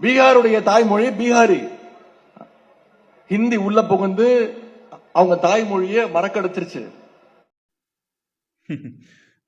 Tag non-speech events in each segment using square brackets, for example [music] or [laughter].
பீகாருடைய தாய்மொழி பீகாரி. ஹிந்தி உள்ள புகுந்து அவங்க தாய்மொழியை மறக்கடிச்சிருச்சு. [laughs]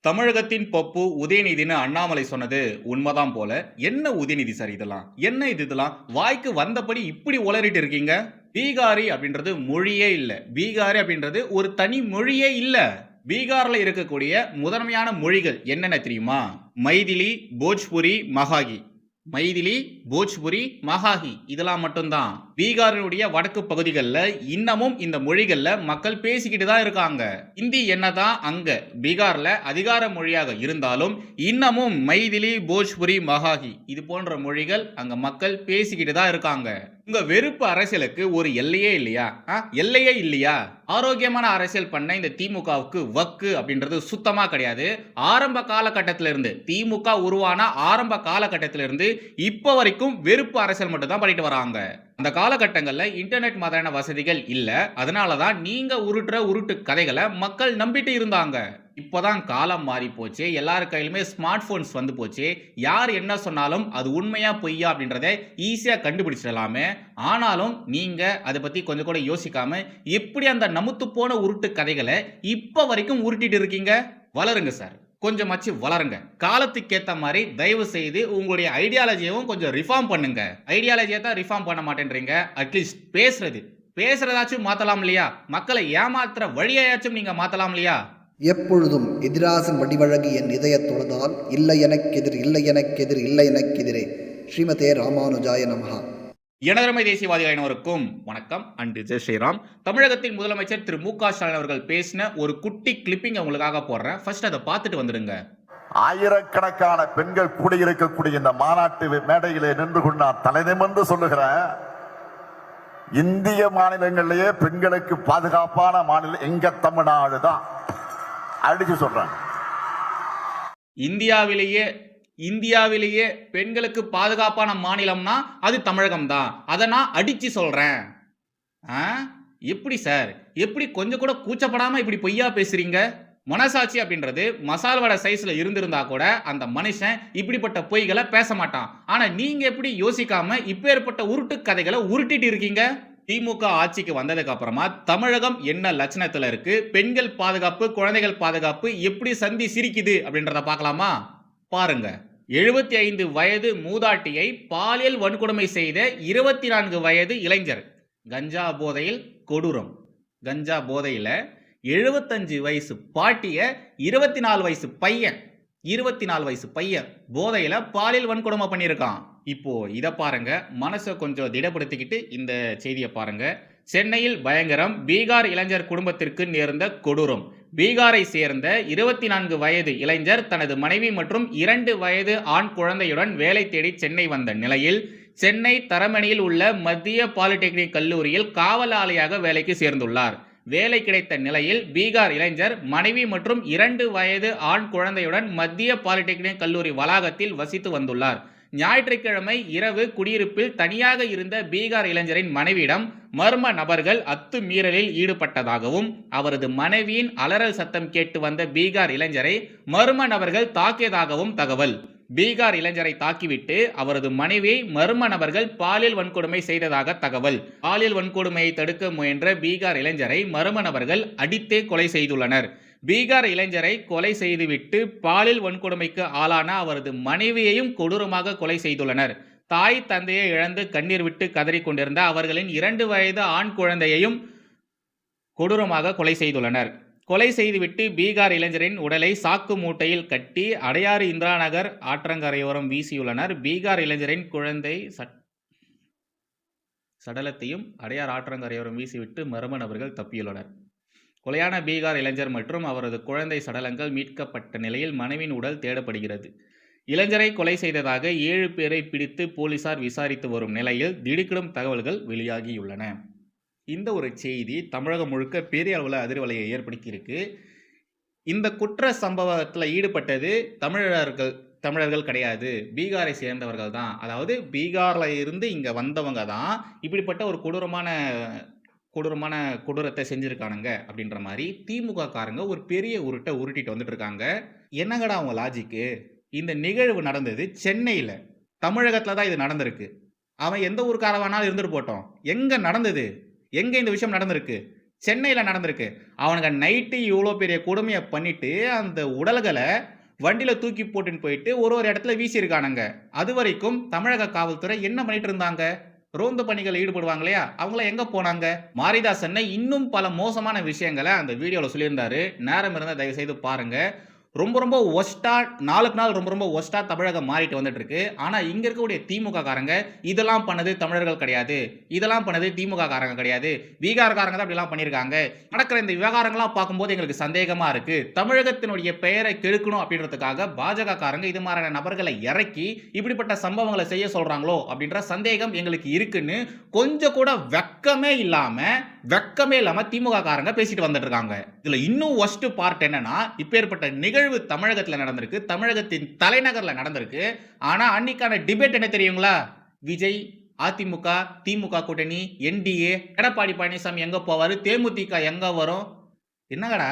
தமிழகத்தின் பப்பு உதயநிதினு அண்ணாமலை சொன்னது உண்மைதான் போல. என்ன உதயநிதி சார் இதெல்லாம்? என்ன இது இதெல்லாம்? வாய்க்கு வந்தபடி இப்படி உளறிட்டு இருக்கீங்க? பீகாரி அப்படின்றது மொழியே இல்லை. பீகாரி அப்படின்றது ஒரு தனி மொழியே இல்லை. பீகாரில் இருக்கக்கூடிய முதன்மையான மொழிகள் என்னென்ன தெரியுமா? மைதிலி போஜ்புரி மகாகி. மைதிலி போஜ்புரி மகாஹி இதெல்லாம் மட்டும்தான். பீகாரினுடைய வடக்கு பகுதிகளில் இன்னமும் இந்த மொழிகளில் மக்கள் பேசிக்கிட்டு தான் இருக்காங்க. ஹிந்தி என்னதான் அங்க பீகாரில் அதிகார மொழியாக இருந்தாலும் இன்னமும் மைதிலி போஜ்புரி மகாஹி இது போன்ற மொழிகள் அங்க மக்கள் பேசிக்கிட்டு தான் இருக்காங்க. உங்க வெறுப்பு அரசியலுக்கு ஒரு எல்லையே இல்லையா? ஆ? எல்லையே இல்லையா? ஆரோக்கியமான அரசியல் பண்ண இந்த திமுகவுக்கு வக்கு அப்படின்றது சுத்தமா கிடையாது. ஆரம்ப காலகட்டத்திலிருந்து திமுக உருவான ஆரம்ப காலகட்டத்திலிருந்து இப்போ வரைக்கும் வெறுப்பு அரசியல் மட்டும் தான் பண்ணிட்டு வராங்க. அந்த காலகட்டங்களில் இன்டர்நெட் மாதிரியான வசதிகள் இல்லை. அதனால தான் நீங்கள் உருட்டுற உருட்டு கதைகளை மக்கள் நம்பிட்டு இருந்தாங்க. இப்போதான் காலம் மாறி போச்சு. எல்லார் கையிலுமே ஸ்மார்ட் போன்ஸ் வந்து போச்சு. யார் என்ன சொன்னாலும் அது உண்மையா பொய்யா அப்படின்றத ஈஸியாக கண்டுபிடிச்சிடலாமே. ஆனாலும் நீங்க அதை பத்தி கொஞ்சம் கூட யோசிக்காம எப்படி அந்த நமுத்து போன உருட்டு கதைகளை இப்போ வரைக்கும் உருட்டிட்டு இருக்கீங்க? வளருங்க சார் கொஞ்சமாச்சு வளருங்க. காலத்துக்கு மாதிரி தயவு செய்து உங்களுடைய ஐடியாலஜியவும் கொஞ்சம் ரிஃபார்ம் பண்ணுங்க. ஐடியாலஜியை தான் ரிஃபார்ம் பண்ண மாட்டேன்றீங்க. அட்லீஸ்ட் பேசுறது. பேசுறதாச்சும் மாத்தலாம் இல்லையா? மக்களை ஏமாத்துற வழியாச்சும் நீங்க மாத்தலாம் இல்லையா? எப்பொழுதும் எதிராசன் வடிவழகு என் இதயத் தொழுதால் இல்லை எனக்கெதிர் இல்லை எனக்கெதிர் இல்லை எனக்கெதிரே ஸ்ரீமதே ராமானுஜாய நமஹா. எனதரமை தேசியவாதிகள் அனைவருக்கும் வணக்கம். அண்டு ஜெய் ஸ்ரீராம். தமிழகத்தின் முதலமைச்சர் திரு மு க ஸ்டாலின் அவர்கள் பேசின ஒரு குட்டி கிளிப்பிங் உங்களுக்காக போடுறேன். ஃபர்ஸ்ட் அதை பார்த்துட்டு வந்துடுங்க. ஆயிரக்கணக்கான பெண்கள் கூடியிருக்கக்கூடிய இந்த மாநாட்டு மேடையிலே நின்று கொண்டு நான் தலைநிமிர்ந்து சொல்லுகிறேன். இந்திய மாநிலங்களிலேயே பெண்களுக்கு பாதுகாப்பான மாநிலம் எங்க? தமிழ்நாடு தான். அடிச்சு சொல்றேன் இந்தியாவிலேயே இந்தியாவிலேயே பெண்களுக்கு பாதுகாப்பான மாநிலம்னா அது தமிழகம் தான் அதை நான் அடிச்சு சொல்றேன். ஆ? எப்படி சார்? எப்படி கொஞ்சம் கூட கூச்சப்படாமல் இப்படி பொய்யா பேசுறீங்க? மனசாட்சி அப்படின்றது மசால் வடை சைஸில் இருந்திருந்தா கூட அந்த மனுஷன் இப்படிப்பட்ட பொய்களை பேச மாட்டான். ஆனால் நீங்கள் எப்படி யோசிக்காமல் இப்பேற்பட்ட உருட்டு கதைகளை உருட்டிட்டு இருக்கீங்க? திமுக ஆட்சிக்கு வந்ததுக்கு அப்புறமா தமிழகம் என்ன லட்சணத்துல இருக்கு? பெண்கள் பாதுகாப்பு குழந்தைகள் பாதுகாப்பு எப்படி சந்தி சிரிக்குது அப்படின்றத பார்க்கலாமா? பாருங்க. எழுபத்தி ஐந்து வயது மூதாட்டியை பாலியல் வன்கொடுமை செய்த இருபத்தி நான்கு வயது இளைஞர். கஞ்சா போதையில் கொடூரம். கஞ்சா போதையில எழுபத்தஞ்சு வயசு பாட்டிய இருபத்தி நாலு வயசு பையன். இருபத்தி நாலு வயசு பையன் போதையில பாலியல் வன்கொடுமை பண்ணியிருக்கான். இப்போ இதை பாருங்க. மனசை கொஞ்சம் திடப்படுத்திக்கிட்டு இந்த செய்தியை பாருங்க. சென்னையில் பயங்கரம் பீகார் இளைஞர் குடும்பத்திற்கு நேர்ந்த கொடூரம். பீகாரை சேர்ந்த இருபத்தி நான்கு வயது இளைஞர் தனது மனைவி மற்றும் இரண்டு வயது ஆண் குழந்தையுடன் வேலை தேடி சென்னை வந்த நிலையில் சென்னை தரமணியில் உள்ள மத்திய பாலிடெக்னிக் கல்லூரியில் காவலாளியாக வேலைக்கு சேர்ந்துள்ளார். வேலை கிடைத்த நிலையில் பீகார் இளைஞர் மனைவி மற்றும் இரண்டு வயது ஆண் குழந்தையுடன் மத்திய பாலிடெக்னிக் கல்லூரி வளாகத்தில் வசித்து வந்துள்ளார். ஞாயிற்றுக்கிழமை இரவு குடியிருப்பில் தனியாக இருந்த பீகார் இளைஞரின் மனைவியிடம் மர்ம நபர்கள் அத்துமீறலில் ஈடுபட்டதாகவும் அவரது மனைவியின் அலறல் சத்தம் கேட்டு வந்த பீகார் இளைஞரை மர்ம நபர்கள் தாக்கியதாகவும் தகவல். பீகார் இளைஞரை தாக்கிவிட்டு அவரது மனைவியை மர்ம நபர்கள் பாலியல் வன்கொடுமை செய்ததாக தகவல். பாலியல் வன்கொடுமையை தடுக்க முயன்ற பீகார் இளைஞரை மர்ம நபர்கள் அடித்தே கொலை செய்துள்ளனர். பீகார் இளைஞரை கொலை செய்துவிட்டு பாலியல் வன்கொடுமைக்கு ஆளான அவரது மனைவியையும் கொடூரமாக கொலை செய்துள்ளனர். தாய் தந்தையை இழந்து கண்ணீர் விட்டு கதறிக் கொண்டிருந்த அவர்களின் இரண்டு வயது ஆண் குழந்தையையும் கொடூரமாக கொலை செய்துள்ளனர். கொலை செய்துவிட்டு பீகார் இளைஞரின் உடலை சாக்கு மூட்டையில் கட்டி அடையாறு இந்திரா நகர் ஆற்றங்கரையோரம் வீசியுள்ளனர். பீகார் இளைஞரின் குழந்தை சட்- சடலத்தையும் அடையார் ஆற்றங்கரையோரம் வீசிவிட்டு மர்ம நபர்கள் தப்பியுள்ளனர். கொலையான பீகார் இளைஞர் மற்றும் அவரது குழந்தை சடலங்கள் மீட்கப்பட்ட நிலையில் மனைவின் உடல் தேடப்படுகிறது. இளைஞரை கொலை செய்ததாக ஏழு பேரை பிடித்து போலீசார் விசாரித்து வரும் நிலையில் திடுக்கிடும் தகவல்கள் வெளியாகியுள்ளன. இந்த ஒரு செய்தி தமிழகம் முழுக்க பெரிய அளவில் அதிர்வலையை ஏற்படுத்தியிருக்கு. இந்த குற்ற சம்பவத்தில் ஈடுபட்டது தமிழர்கள் தமிழர்கள் கிடையாது. பீகாரை சேர்ந்தவர்கள் தான். அதாவது பீகாரில் இருந்து இங்கே வந்தவங்க தான். இப்படிப்பட்ட ஒரு கொடூரமான கொடூரமான கொடூரத்தை செஞ்சுருக்கானுங்க அப்படின்ற மாதிரி திமுக காரங்க ஒரு பெரிய உருட்டை உருட்டிட்டு வந்துட்டு இருக்காங்க என்னங்கடா அவங்க லாஜிக்கு இந்த நிகழ்வு நடந்தது சென்னையில். தமிழகத்தில் தான் இது நடந்திருக்கு. அவன் எந்த ஊருக்கார வேணாலும் இருந்துட்டு போட்டோம். எங்கே நடந்தது? எங்கே இந்த விஷயம் நடந்திருக்கு? சென்னையில் நடந்திருக்கு. அவனுங்க நைட்டு இவ்வளோ பெரிய கொடுமையை பண்ணிட்டு அந்த உடல்களை வண்டியில் தூக்கி போட்டுன்னு போயிட்டு ஒரு ஒரு இடத்துல வீசியிருக்கானுங்க. அது வரைக்கும் தமிழக காவல்துறை என்ன பண்ணிட்டு இருந்தாங்க? ரோந்து பணிகள் ஈடுபடுவாங்க இல்லையா அவங்கள எங்க போனாங்க? மாரிதாசன் இன்னும் பல மோசமான விஷயங்களை அந்த வீடியோல சொல்லியிருந்தாரு. நேரம் இருந்தால் தயவு செய்து பாருங்க. ரொம்ப ரொம்ப ஒஸ்டா நாளுக்கு நாள் ரொம்ப ரொம்ப ஒஸ்டா தமிழகம் மாறிட்டு வந்துட்டு இருக்கு ஆனா இங்க இருக்கக்கூடிய திமுக காரங்க இதெல்லாம் பண்ணது தமிழர்கள் கிடையாது. இதெல்லாம் பண்ணது திமுக காரங்க கிடையாது. பீகார்காரங்க தான் அப்படிலாம் பண்ணியிருக்காங்க நடக்கிற இந்த விவகாரங்கள்லாம் பார்க்கும்போது எங்களுக்கு சந்தேகமா இருக்கு. தமிழகத்தினுடைய பெயரை கெடுக்கணும் அப்படின்றதுக்காக பாஜக காரங்க இது மாதிரியான நபர்களை இறக்கி இப்படிப்பட்ட சம்பவங்களை செய்ய சொல்றாங்களோ அப்படின்ற சந்தேகம் எங்களுக்கு இருக்குன்னு கொஞ்சம் கூட வெக்கமே இல்லாம வெக்கமே இல்லாமல் திமுக காரங்க பேசிட்டு வந்துட்டு இருக்காங்க இதுல இன்னும் ஒஸ்ட் பார்ட் என்னன்னா இப்பேற்பட்ட நிகழ்வு தமிழகத்துல நடந்திருக்கு. தமிழகத்தின் தலைநகர்ல நடந்திருக்கு. ஆனா அன்னைக்கான டிபேட் என்ன தெரியுங்களா? விஜய் அதிமுக திமுக கூட்டணி என்டிஏ எடப்பாடி பழனிசாமி எங்க போவாரு? தேமுதிக எங்க வரும்? என்னங்கடா?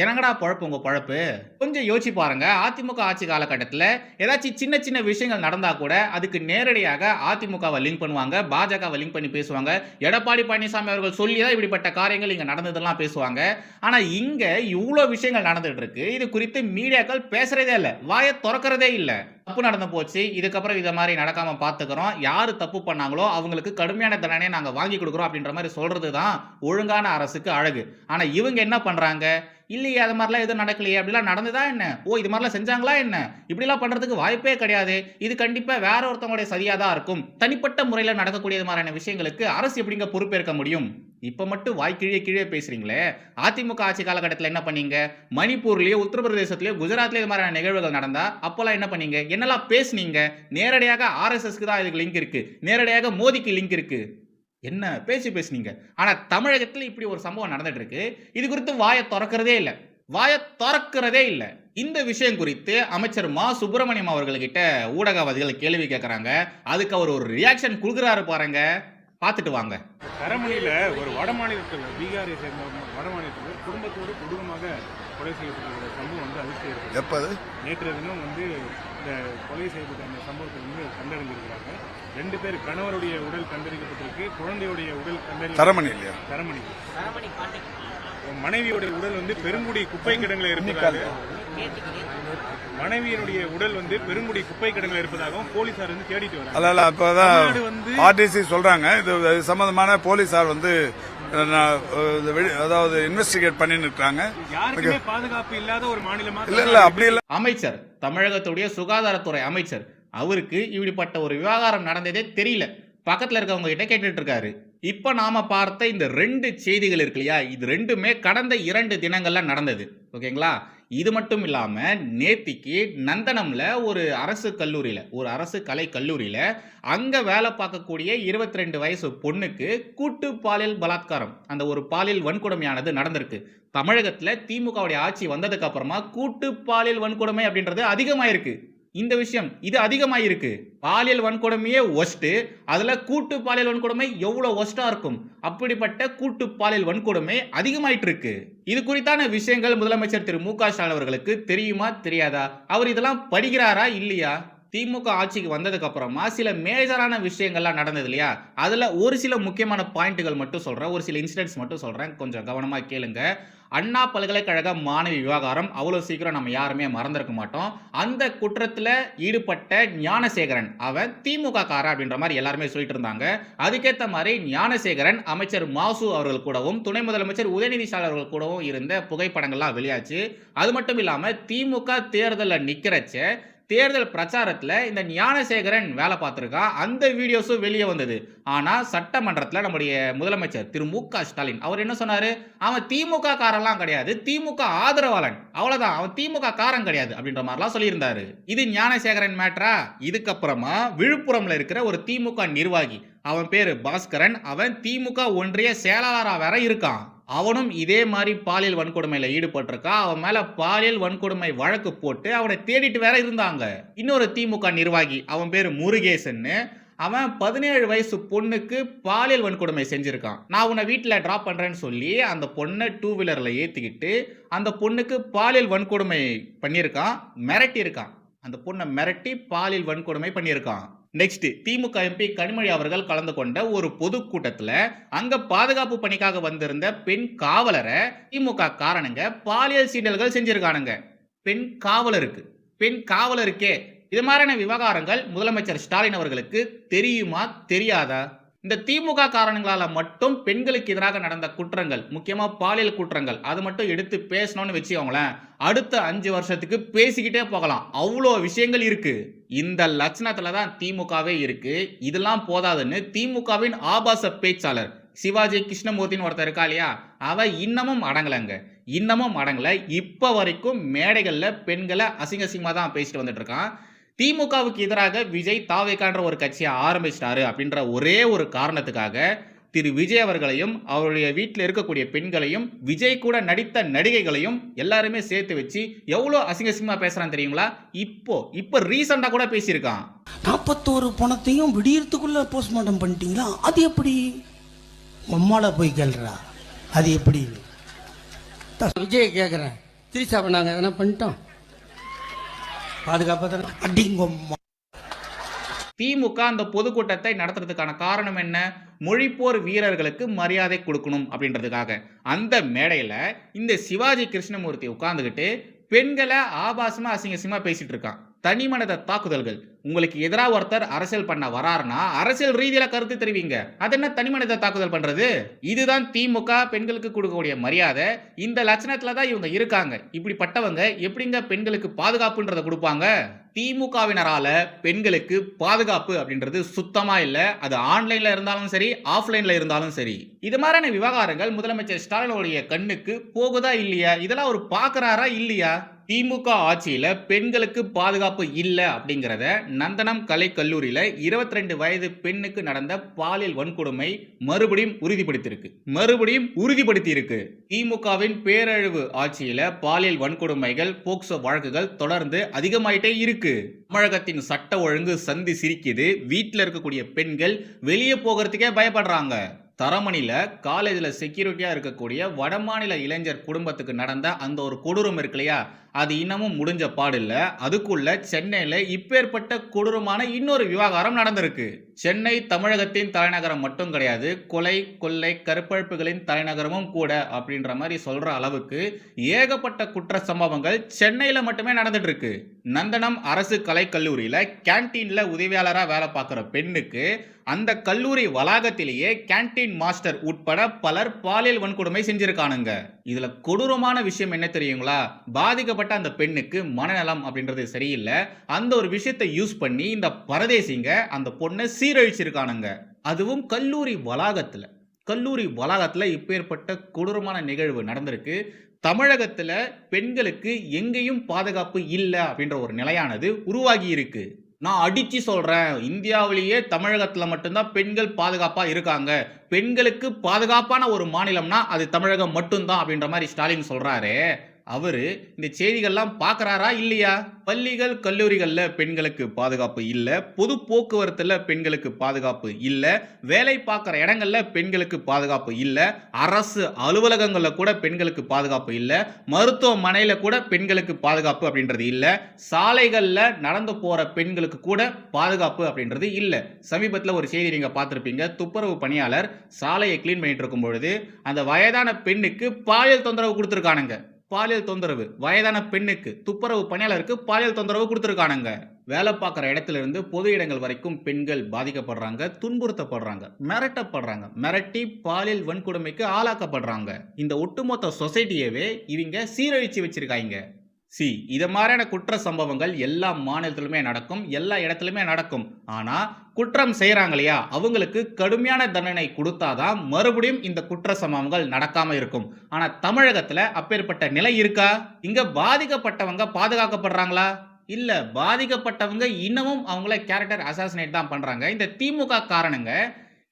எனங்கடா பழப்பு உங்க பழப்பு? கொஞ்சம் யோசிச்சு பாருங்க. அதிமுக ஆட்சி காலகட்டத்தில் ஏதாச்சும் சின்ன சின்ன விஷயங்கள் நடந்தா கூட அதுக்கு நேரடியாக அதிமுகவை லிங்க் பண்ணுவாங்க பாஜகவை லிங்க் பண்ணி பேசுவாங்க. எடப்பாடி பழனிசாமி அவர்கள் சொல்லி தான் இப்படிப்பட்ட காரியங்கள் இங்கே நடந்ததெல்லாம் பேசுவாங்க. ஆனால் இங்கே இவ்வளோ விஷயங்கள் நடந்துட்டு இருக்கு. இது குறித்து மீடியாக்கள் பேசுறதே இல்லை. வாயை திறக்கிறதே இல்லை. தப்பு நடந்து போச்சு. இதுக்கப்புறம் இதை மாதிரி நடக்காம பார்த்துக்கிறோம் யார் தப்பு பண்ணாங்களோ அவங்களுக்கு கடுமையான தண்டனை நாங்கள் வாங்கி கொடுக்குறோம் அப்படின்ற மாதிரி சொல்றது தான் ஒழுங்கான அரசுக்கு அழகு. ஆனால் இவங்க என்ன பண்ணுறாங்க இல்லையே அது மாதிரிலாம் எதுவும் நடக்கலையே அப்படிலாம் நடந்ததா என்ன? ஓ இது மாதிரிலாம் செஞ்சாங்களா என்ன? இப்படிலாம் பண்ணுறதுக்கு வாய்ப்பே கிடையாது. இது கண்டிப்பாக வேற ஒருத்தவங்களுடைய சரியாக தான் இருக்கும். தனிப்பட்ட முறையில் நடக்கக்கூடிய மாதிரியான விஷயங்களுக்கு அரசு எப்படிங்க பொறுப்பேற்க முடியும்? இப்போ மட்டும் வாய் கீழே கீழே அதிமுக ஆட்சி காலகட்டத்தில் என்ன பண்ணீங்க? மணிப்பூர்லேயோ உத்தரப்பிரதேசத்துலேயோ குஜராத்லயோ இது மாதிரியான நிகழ்வுகள் நடந்தால் அப்போல்லாம் என்ன பண்ணீங்க? என்னெல்லாம் பேசுனீங்க? நேரடியாக ஆர்எஸ்எஸ்க்கு தான் இதுக்கு லிங்க் இருக்குது நேரடியாக மோதிக்கு லிங்க் இருக்குது என்ன? பேசி பேசுனீங்க. ஆனால் தமிழகத்தில் இப்படி ஒரு சம்பவம் நடந்துட்டு இருக்கு இது குறித்து வாயை திறக்கிறதே இல்லை. வாயை திறக்கிறதே இல்லை. இந்த விஷயம் குறித்து அமைச்சர் மா. சுப்பிரமணியம் அவர்கள்கிட்ட ஊடகவாதிகள் கேள்வி கேட்குறாங்க அதுக்கு அவர் ஒரு ரியாக்ஷன் கொடுக்குறாரு பாருங்க. பார்த்துட்டு வாங்க. தரமணியில் ஒரு வட மாநிலத்தில் பீகாரை சேர்ந்த ஒரு வட மாநிலத்தில் குடும்பத்தோடு கொடூரமாக கொலை செய்யப்பட்ட சம்பவம் வந்து அதிர்ச்சி ஏற்படுது எப்பது நேற்றைய தினம் வந்து இந்த கொலை செய்யப்பட்ட அந்த சம்பவத்தை வந்து கண்டறிஞ்சிருக்கிறாங்க ரெண்டு பேர் கணவருடைய உடல் கண்டறிக்கப்பட்டிருக்கு குழந்தையுடைய உடல் கண்டறி தரமணி இல்லையா? தரமணி. மனைவியுடைய உடல் வந்து பெருங்குடி குப்பை கிடங்குல இருப்பதாக. மனைவியினுடைய உடல் வந்து பெருங்குடி குப்பை கிடங்குல இருப்பதாகவும் போலீசார் வந்து தேடிட்டு வராங்க. அப்பதான் ஆர்டிசி சொல்றாங்க. இது சம்பந்தமான போலீசார் வந்து அதாவது இன்வெஸ்டிகேட் பண்ணின்னு இருக்காங்க யாருக்குமே பாதுகாப்பு இல்லாத ஒரு மாநிலமா இல்ல இல்ல அப்படி இல்ல. அமைச்சர் தமிழகத்துடைய சுகாதாரத்துறை அமைச்சர் அவருக்கு இப்படிப்பட்ட ஒரு விவகாரம் நடந்ததே தெரியல. பக்கத்துல இருக்கவங்க கிட்ட கேட்டுட்டு இருக்காரு. இப்போ நாம் பார்த்த இந்த ரெண்டு செய்திகள் இருக்கு இல்லையா? இது ரெண்டுமே கடந்த இரண்டு தினங்களில் நடந்தது. ஓகேங்களா? இது மட்டும் இல்லாமல் நேத்திக்கு நந்தனமில் ஒரு அரசு கல்லூரியில் ஒரு அரசு கலை கல்லூரியில் அங்கே வேலை பார்க்கக்கூடிய 22 ரெண்டு வயசு பொண்ணுக்கு கூட்டு பாலியல் பலாத்காரம் அந்த ஒரு பாலியல் வன்கொடுமையானது நடந்திருக்கு. தமிழகத்தில் திமுகவுடைய ஆட்சி வந்ததுக்கு அப்புறமா கூட்டு பாலியல் வன்கொடுமை அப்படின்றது அதிகமாயிருக்கு. இந்த விஷயம் இது அதிகமாயிருக்கு. பாலியல் வன்கொடுமையே ஒஸ்ட்டு அதில் கூட்டு பாலியல் வன்கொடுமை எவ்வளோ ஒஸ்ட்டாக இருக்கும்? அப்படிப்பட்ட கூட்டு பாலியல் வன்கொடுமை அதிகமாயிட்டு இருக்கு இது குறித்தான விஷயங்கள் முதலமைச்சர் திரு மு க ஸ்டாலின் அவர்களுக்கு தெரியுமா தெரியாதா? அவர் இதெல்லாம் படிக்கிறாரா இல்லையா? திமுக ஆட்சிக்கு வந்ததுக்கு அப்புறமா சில மேஜரான விஷயங்கள்லாம் நடந்தது இல்லையா? அதுல ஒரு சில முக்கியமான பாயிண்ட்டுகள் மட்டும் சொல்றேன். ஒரு சில இன்சிடென்ட்ஸ் மட்டும் சொல்றேன். கொஞ்சம் கவனமா கேளுங்க. அண்ணா பல்கலைக்கழக மாணவி விவகாரம் அவ்வளோ சீக்கிரம் நம்ம யாருமே மறந்திருக்க மாட்டோம். அந்த குற்றத்தில் ஈடுபட்ட ஞானசேகரன் அவன் திமுக கார அப்படின்ற மாதிரி எல்லாருமே சொல்லிட்டு இருந்தாங்க. அதுக்கேற்ற மாதிரி ஞானசேகரன் அமைச்சர் மாசு அவர்கள் கூடவும் துணை முதலமைச்சர் உதயநிதி ஸ்டாலின் அவர்கள் கூடவும் இருந்த புகைப்படங்கள்லாம் வெளியாச்சு. அது மட்டும் இல்லாமல் திமுக தேர்தலில் நிற்கிறச்ச தேர்தல் பிரச்சாரத்தில் இந்த ஞானசேகரன் வேலை பார்த்துருக்கா? அந்த வீடியோஸும் வெளியே வந்தது. ஆனால் சட்டமன்றத்தில் நம்முடைய முதலமைச்சர் திரு மு க ஸ்டாலின் அவர் என்ன சொன்னார்? அவன் திமுக காரெல்லாம் கிடையாது. திமுக ஆதரவாளன். அவ்வளோதான் அவன் திமுக காரன் கிடையாது அப்படின்ற மாதிரிலாம் சொல்லியிருந்தாரு. இது ஞானசேகரன் மேட்ரா இதுக்கப்புறமா விழுப்புரம்ல இருக்கிற ஒரு திமுக நிர்வாகி. அவன் பேர் பாஸ்கரன். அவன் திமுக ஒன்றிய செயலாளராக வேற இருக்கான். அவனும் இதே மாதிரி பாலியல் வன்கொடுமையில் ஈடுபட்டிருக்கான் அவன் மேலே பாலியல் வன்கொடுமை வழக்கு போட்டு அவனை தேடிட்டு வேற இருந்தாங்க. இன்னொரு திமுக நிர்வாகி அவன் பேர் முருகேசன்னு. அவன் பதினேழு வயசு பொண்ணுக்கு பாலியல் வன்கொடுமை செஞ்சுருக்கான். நான் உன்னை வீட்டில் ட்ராப் பண்ணுறேன்னு சொல்லி அந்த பொண்ணை டூ வீலரில் ஏற்றிக்கிட்டு அந்த பொண்ணுக்கு பாலியல் வன்கொடுமை பண்ணியிருக்கான் மிரட்டியிருக்கான். அந்த பொண்ணை மிரட்டி பாலியல் வன்கொடுமை பண்ணியிருக்கான். நெக்ஸ்ட் திமுக எம்பி கனிமொழி அவர்கள் கலந்து கொண்ட ஒரு பொதுக்கூட்டத்தில் அங்க பாதுகாப்பு பணிக்காக வந்திருந்த பெண் காவலரை திமுக காரணங்க பாலியல் சீண்டல்கள் செஞ்சிருக்கானுங்க. பெண் காவலருக்கு. பெண் காவலருக்கே. இது மாதிரியான விவகாரங்கள் முதலமைச்சர் ஸ்டாலின் அவர்களுக்கு தெரியுமா? தெரியாதா? இந்த திமுக காரணங்களால் மட்டும் பெண்களுக்கு எதிராக நடந்த குற்றங்கள் முக்கியமாக பாலியல் குற்றங்கள் அது மட்டும் எடுத்து பேசணும்னு வச்சுக்கோங்களேன். அடுத்த அஞ்சு வருஷத்துக்கு பேசிக்கிட்டே போகலாம். அவ்வளோ விஷயங்கள் இருக்குது இந்த லட்சணத்தில் தான் திமுகவே இருக்குது இதெல்லாம் போதாதுன்னு திமுகவின் ஆபாச பேச்சாளர் சிவாஜி கிருஷ்ணமூர்த்தின்னு ஒருத்தர் இருக்கா இல்லையா? அவ இன்னமும் அடங்கலைங்க. இன்னமும் அடங்கலை. இப்போ வரைக்கும் மேடைகளில் பெண்களை அசிங்க அசிங்கமாக தான் பேசிட்டு வந்துட்டு இருக்கான். திமுகவுக்கு எதிராக விஜய் தாவேக்கான்ற ஒரு கட்சியை ஆரம்பிச்சிட்டாரு அப்படின்ற ஒரே ஒரு காரணத்துக்காக திரு விஜய் அவர்களையும் அவருடைய வீட்டில் இருக்கக்கூடிய பெண்களையும் விஜய் கூட நடித்த நடிகைகளையும் எல்லாருமே சேர்த்து வச்சு எவ்வளோ அசிங்க அசிங்கமா பேசுறான் தெரியுங்களா? இப்போ இப்போ ரீசெண்டா கூட பேசியிருக்கான். நாற்பத்தோரு பணத்தையும் விடியறதுக்குள்ள போஸ்ட்மார்ட்டம் பண்ணிட்டீங்களா? அது எப்படி? உம்மால போய் கேள்றா. அது எப்படி? விஜய் கேட்குறேன் திரிசாவை நாங்கள் எதனா பண்ணிட்டோம்? பாதுகாப்பாக அடிங்கம்மா திமுக அந்த பொதுக்கூட்டத்தை நடத்துறதுக்கான காரணம் என்ன? மொழிப்போர் வீரர்களுக்கு மரியாதை கொடுக்கணும் அப்படின்றதுக்காக. அந்த மேடையில் இந்த சிவாஜி கிருஷ்ணமூர்த்தி உட்காந்துக்கிட்டு பெண்களை ஆபாசமாக அசிங்க அசிங்கமாக பேசிகிட்டு இருக்கான். தனி மனித தாக்குதல்கள். உங்களுக்கு எதிராக ஒருத்தர் அரசியல் பண்ண வராருன்னா அரசியல் ரீதியில கருத்து தெரிவிங்க. அது என்ன தனி மனித தாக்குதல் பண்றது? இதுதான் திமுக பெண்களுக்கு கொடுக்கக்கூடிய மரியாதை. இந்த லட்சணத்துல தான் இவங்க இருக்காங்க. இப்படிப்பட்டவங்க எப்படிங்க பெண்களுக்கு பாதுகாப்புன்றதை கொடுப்பாங்க? திமுகவினரால பெண்களுக்கு பாதுகாப்பு அப்படின்றது சுத்தமா இல்ல. அது ஆன்லைன்ல இருந்தாலும் சரி ஆஃப்லைன்ல இருந்தாலும் சரி. இது மாதிரியான விவகாரங்கள் முதலமைச்சர் ஸ்டாலினுடைய கண்ணுக்கு போகுதா இல்லையா? இதெல்லாம் அவர் பாக்குறாரா இல்லையா? திமுக ஆட்சியில் பெண்களுக்கு பாதுகாப்பு இல்லை அப்படிங்கிறத நந்தனம் கலை கல்லூரியில 22 வயது பெண்ணுக்கு நடந்த பாலியல் வன்கொடுமை மறுபடியும் உறுதிப்படுத்தியிருக்கு. மறுபடியும் உறுதிப்படுத்தியிருக்கு. திமுகவின் பேரழிவு ஆட்சியில் பாலியல் வன்கொடுமைகள் போக்சோ வழக்குகள் தொடர்ந்து அதிகமாயிட்டே இருக்கு. தமிழகத்தின் சட்ட ஒழுங்கு சந்தி சிரிக்குது. வீட்டில் இருக்கக்கூடிய பெண்கள் வெளியே போகிறதுக்கே பயப்படுறாங்க. தரமணியில் காலேஜில் செக்யூரிட்டியாக இருக்கக்கூடிய வடமாநில இளைஞர் குடும்பத்துக்கு நடந்த அந்த ஒரு கொடூரம் இருக்கு இல்லையா? அது இன்னமும் முடிஞ்ச பாடில்லை. அதுக்குள்ள சென்னையில் இப்பேற்பட்ட கொடூரமான இன்னொரு விவகாரம் நடந்திருக்கு. சென்னை தமிழகத்தின் தலைநகரம் மட்டும் கிடையாது கொலை கொள்ளை கருப்பழுப்புகளின் தலைநகரமும் கூட அப்படின்ற மாதிரி சொல்ற அளவுக்கு ஏகப்பட்ட குற்ற சம்பவங்கள் சென்னையில் மட்டுமே நடந்துட்டு இருக்கு நந்தனம் அரசு கலைக்கல்லூரியில் கேன்டீனில் உதவியாளராக வேலை பார்க்குற பெண்ணுக்கு அந்த கல்லூரி வளாகத்திலேயே கேண்டீன் மாஸ்டர் உட்பட பலர் பாலியல் வன்கொடுமை செஞ்சிருக்கானுங்க. இதில் கொடூரமான விஷயம் என்ன தெரியுங்களா? பாதிக்கப்பட்ட அந்த பெண்ணுக்கு மனநலம் அப்படின்றது சரியில்லை. அந்த ஒரு விஷயத்தை யூஸ் பண்ணி இந்த பரதேசிங்க அந்த பொண்ணை சீரழிச்சிருக்கானுங்க. அதுவும் கல்லூரி வளாகத்தில். கல்லூரி வளாகத்தில் இப்பேற்பட்ட கொடூரமான நிகழ்வு நடந்திருக்கு. தமிழகத்தில் பெண்களுக்கு எங்கேயும் பாதுகாப்பு இல்லை அப்படின்ற ஒரு நிலையானது உருவாகி இருக்கு. நான் அடித்து சொல்கிறேன் இந்தியாவிலேயே தமிழகத்தில் மட்டும்தான் பெண்கள் பாதுகாப்பாக இருக்காங்க. பெண்களுக்கு பாதுகாப்பான ஒரு மாநிலம்னா அது தமிழகம் மட்டும்தான் அப்படின்ற மாதிரி ஸ்டாலின் சொல்கிறாரு அவர் இந்த செய்திகள்லாம் பார்க்குறாரா இல்லையா? பள்ளிகள் கல்லூரிகளில் பெண்களுக்கு பாதுகாப்பு இல்லை. பொது போக்குவரத்தில் பெண்களுக்கு பாதுகாப்பு இல்லை. வேலை பார்க்குற இடங்கள்ல பெண்களுக்கு பாதுகாப்பு இல்லை. அரசு அலுவலகங்களில் கூட பெண்களுக்கு பாதுகாப்பு இல்லை. மருத்துவமனையில் கூட பெண்களுக்கு பாதுகாப்பு அப்படின்றது இல்லை. சாலைகளில் நடந்து போகிற பெண்களுக்கு கூட பாதுகாப்பு அப்படின்றது இல்லை. சமீபத்தில் ஒரு செய்தி நீங்கள் பார்த்துருப்பீங்க. துப்புரவு பணியாளர் சாலையை க்ளீன் பண்ணிட்டு இருக்கும் பொழுது அந்த வயதான பெண்ணுக்கு பாலியல் தொந்தரவு கொடுத்துருக்கானுங்க. பாலியல் தொந்தரவு. வயதான பெண்ணுக்கு துப்புரவு பணியாளருக்கு பாலியல் தொந்தரவு கொடுத்துருக்கானுங்க. வேலை பார்க்குற இடத்துல இருந்து பொது இடங்கள் வரைக்கும் பெண்கள் பாதிக்கப்படுறாங்க துன்புறுத்தப்படுறாங்க மிரட்டப்படுறாங்க மிரட்டி பாலியல் வன்கொடுமைக்கு ஆளாக்கப்படுறாங்க. இந்த ஒட்டுமொத்த சொசைட்டியவே இவங்க சீரழிச்சு வச்சிருக்காங்க. சி. இது மாதிரியான குற்ற சம்பவங்கள் எல்லா மாநிலத்திலுமே நடக்கும் எல்லா இடத்துலையுமே நடக்கும். ஆனால் குற்றம் செய்கிறாங்க இல்லையா? அவங்களுக்கு கடுமையான தண்டனை கொடுத்தாதான் மறுபடியும் இந்த குற்ற சம்பவங்கள் நடக்காமல் இருக்கும். ஆனால் தமிழகத்தில் அப்பேற்பட்ட நிலை இருக்கா? இங்கே பாதிக்கப்பட்டவங்க பாதுகாக்கப்படுறாங்களா? இல்லை பாதிக்கப்பட்டவங்க இன்னமும் அவங்கள கேரக்டர் அசாசினேட் தான் பண்ணுறாங்க இந்த திமுக காரணங்க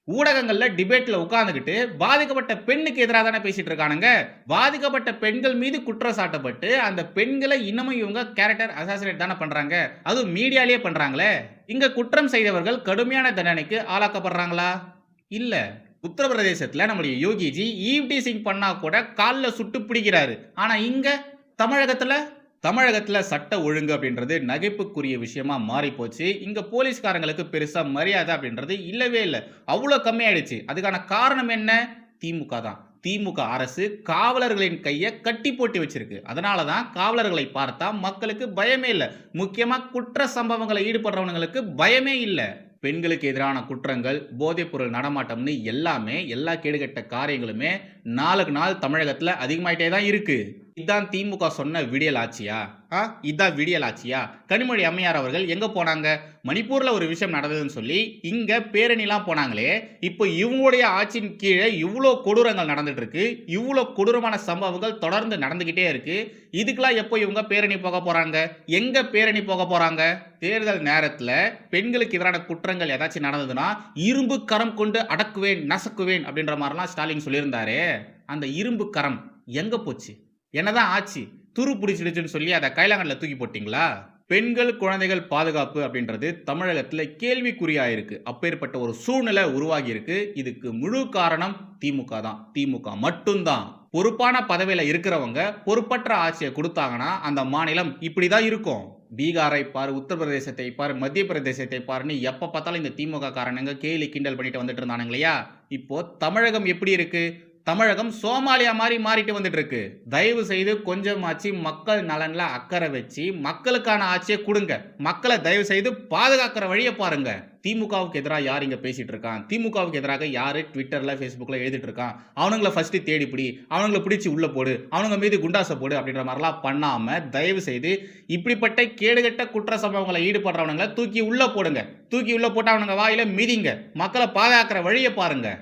ஊடகங்களில் டிபேட்டில் உட்காந்துக்கிட்டு பாதிக்கப்பட்ட பெண்ணுக்கு எதிராக தானே பேசிட்டு இருக்கானுங்க? பாதிக்கப்பட்ட பெண்கள் மீது குற்றம் சாட்டப்பட்டு அந்த பெண்களை இன்னமும் இவங்க கேரக்டர் அசாசினேட் தானே பண்றாங்க? அதுவும் மீடியாலேயே பண்றாங்களே? இங்க குற்றம் செய்தவர்கள் கடுமையான தண்டனைக்கு ஆளாக்கப்படுறாங்களா? இல்ல. உத்தரப்பிரதேசத்தில் நம்முடைய யோகிஜி ஈவ்டீசிங் பண்ணா கூட காலில் சுட்டு பிடிக்கிறாரு. ஆனா இங்க தமிழகத்துல தமிழகத்தில் சட்ட ஒழுங்கு அப்படின்றது நகைப்புக்குரிய விஷயமா மாறி போச்சு போலீஸ்காரங்களுக்கு பெருசாக மரியாதை அப்படின்றது இல்லவே இல்லை. அவ்வளோ கம்மியாயிடுச்சு. அதுக்கான காரணம் என்ன? திமுக தான். திமுக அரசு காவலர்களின் கையை கட்டி போட்டு வச்சிருக்கு. அதனால தான் காவலர்களை பார்த்தா மக்களுக்கு பயமே இல்லை. முக்கியமாக குற்ற சம்பவங்களை ஈடுபடுறவங்களுக்கு பயமே இல்லை. பெண்களுக்கு எதிரான குற்றங்கள் போதைப்பொருள் நடமாட்டம்னு எல்லாமே எல்லா கேடுகட்ட காரியங்களுமே நாளுக்கு நாள் தமிழகத்தில் அதிகமாயிட்டே தான் இருக்குது இதான் திமுக சொன்ன விடியல் ஆட்சியா? ஆ இதான் விடியல் ஆட்சியா கனிமொழி அம்மையார் அவர்கள் எங்கே போனாங்க? மணிப்பூரில் ஒரு விஷயம் நடந்ததுன்னு சொல்லி இங்கே பேரணிலாம் போனாங்களே இப்போ இவங்களுடைய ஆட்சியின் கீழே இவ்வளோ கொடூரங்கள் நடந்துட்டு இருக்கு இவ்வளோ கொடூரமான சம்பவங்கள் தொடர்ந்து நடந்துக்கிட்டே இருக்கு இதுக்கெல்லாம் எப்போ இவங்க பேரணி போக போகிறாங்க எங்கே பேரணி போக போகிறாங்க தேர்தல் நேரத்தில் பெண்களுக்கு எதிரான குற்றங்கள் ஏதாச்சும் நடந்ததுன்னா இரும்பு கரம் கொண்டு அடக்குவேன் நசக்குவேன் அப்படின்ற மாதிரிலாம் ஸ்டாலின் சொல்லியிருந்தாரே அந்த இரும்பு கரம் எங்கே போச்சு? என்னதான் ஆச்சு? துரு பிடிச்சிடுச்சுன்னு சொல்லி அதை கைலாங்கல்ல தூக்கி போட்டிங்களா? பெண்கள் குழந்தைகள் பாதுகாப்பு அப்படின்றது தமிழகத்தில் கேள்விக்குறியாயிருக்கு. அப்பேற்பட்ட ஒரு சூழ்நிலை உருவாகி இருக்கு இதுக்கு முழு காரணம் திமுக தான். திமுக மட்டும்தான். பொறுப்பான பதவியில் இருக்கிறவங்க பொறுப்பற்ற ஆட்சியை கொடுத்தாங்கன்னா அந்த மாநிலம் இப்படி தான் இருக்கும். பீகாரை பார் உத்தரப்பிரதேசத்தை பார் மத்திய பிரதேசத்தை பாருன்னு எப்போ பார்த்தாலும் இந்த திமுக காரணங்க கேலி கிண்டல் பண்ணிட்டு வந்துட்டு இருந்தானுங்க இல்லையா இப்போ தமிழகம் எப்படி இருக்குது தமிழகம் சோமாலியா மாதிரி மாறிட்டு வந்துட்டு இருக்கு தயவு செய்து கொஞ்சமாச்சு மக்கள் நலன்ல அக்கறை வச்சு மக்களுக்கான ஆட்சியை கொடுங்க. மக்களை தயவு செய்து பாதுகாக்கிற வழியை பாருங்க. திமுகவுக்கு எதிராக யார் இங்கே பேசிகிட்டு இருக்கான்? திமுகவுக்கு எதிராக யார் ட்விட்டரில் ஃபேஸ்புக்கில் எழுதிட்டு இருக்கான்? அவனுங்களை ஃபஸ்ட்டு தேடி பிடி அவனுங்களை பிடிச்சி உள்ளே போடு அவனுங்க மீது குண்டாசை போடு அப்படின்ற மாதிரிலாம் பண்ணாமல் தயவு செய்து இப்படிப்பட்ட கேடுகட்ட குற்ற சம்பவங்களை ஈடுபடுறவனுங்களை தூக்கி உள்ளே போடுங்க. தூக்கி உள்ளே போட்டு அவனுங்க வாயில மிதிங்க. மக்களை பாதுகாக்கிற வழியை பாருங்கள்